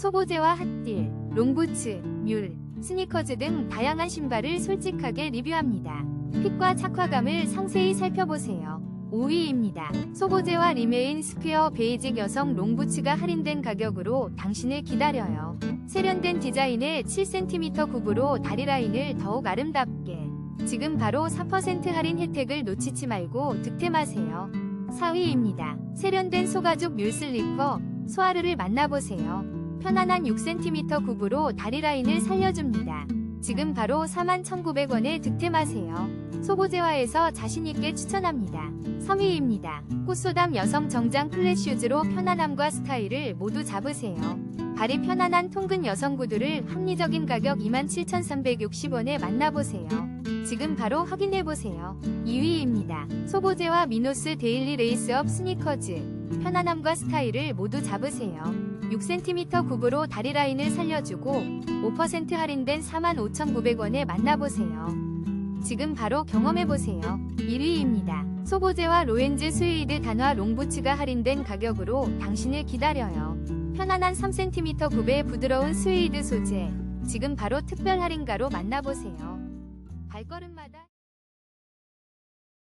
소보제와 핫딜, 롱부츠, 뮬, 스니커즈 등 다양한 신발을 솔직하게 리뷰합니다. 핏과 착화감을 상세히 살펴보세요. 5위입니다. 소보제와 리메인 스퀘어 베이직 여성 롱부츠가 할인된 가격으로 당신을 기다려요. 세련된 디자인의 7cm 굽으로 다리 라인을 더욱 아름답게. 지금 바로 4% 할인 혜택을 놓치지 말고 득템하세요. 4위입니다. 세련된 소가죽 뮬 슬리퍼 소아르를 만나보세요. 편안한 6cm 굽으로 다리 라인을 살려줍니다. 지금 바로 41,900원에 득템하세요. 소보제화에서 자신있게 추천합니다. 3위입니다. 꽃소담 여성 정장 플랫슈즈로 편안함과 스타일을 모두 잡으세요. 발이 편안한 통근 여성 구두를 합리적인 가격 27,360원에 만나보세요. 지금 바로 확인해보세요. 2위입니다. 소보제와 미노스 데일리 레이스업 스니커즈. 편안함과 스타일을 모두 잡으세요. 6cm 굽으로 다리 라인을 살려주고 5% 할인된 45,900원에 만나보세요. 지금 바로 경험해보세요. 1위입니다. 소보제와 로엔즈 스웨이드 단화 롱부츠가 할인된 가격으로 당신을 기다려요. 편안한 3cm 굽의 부드러운 스웨이드 소재. 지금 바로 특별 할인가로 만나보세요. 발걸음마다